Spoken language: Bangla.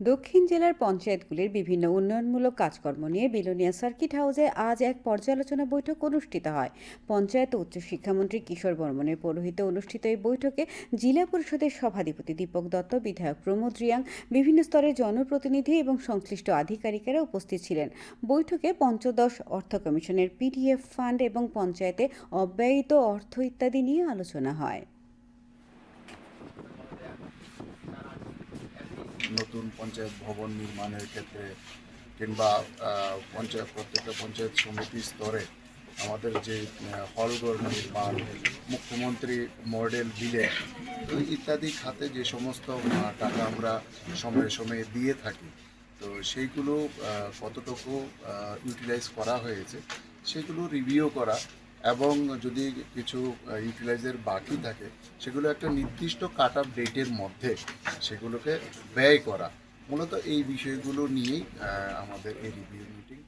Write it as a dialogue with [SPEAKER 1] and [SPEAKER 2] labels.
[SPEAKER 1] দক্ষিণ জেলার পঞ্চায়েতগুলির বিভিন্ন উন্নয়নমূলক কাজকর্ম নিয়ে বিলোনিয়া সার্কিট হাউসে আজ এক পর্যালোচনা বৈঠক অনুষ্ঠিত হয়। পঞ্চায়েত ও উচ্চশিক্ষামন্ত্রী কিশোর বর্মনের পৌরোহিত্যে অনুষ্ঠিত এই বৈঠকে জেলা পরিষদের সভাধিপতি দীপক দত্ত, বিধায়ক প্রমোদ রিয়াং, বিভিন্ন স্তরের জনপ্রতিনিধি এবং সংশ্লিষ্ট আধিকারিকেরা উপস্থিত ছিলেন। বৈঠকে পঞ্চদশ অর্থ কমিশনের পিডিএফ ফান্ড এবং পঞ্চায়েতে অব্যয়িত অর্থ ইত্যাদি নিয়ে আলোচনা হয়।
[SPEAKER 2] নতুন পঞ্চায়েত ভবন নির্মাণের ক্ষেত্রে কিংবা পঞ্চায়েত প্রত্যেকটা পঞ্চায়েত সমিতি স্তরে আমাদের যে আহ, হলঘর নির্মাণ মুখ্যমন্ত্রী মডেল তো ইত্যাদি খাতে যে সমস্ত টাকা আমরা সময়ে সময়ে দিয়ে থাকি তো সেইগুলো কতটুকু ইউটিলাইজ করা হয়েছে সেগুলো রিভিউ করা এবং যদি কিছু ইউটিলাইজার বাকি থাকে, সেগুলো একটা নির্দিষ্ট কাট অফ ডেটের মধ্যে সেগুলোকে ব্যয় করা। মূলত এই বিষয়গুলো নিয়েই আমাদের এই রিভিউ মিটিং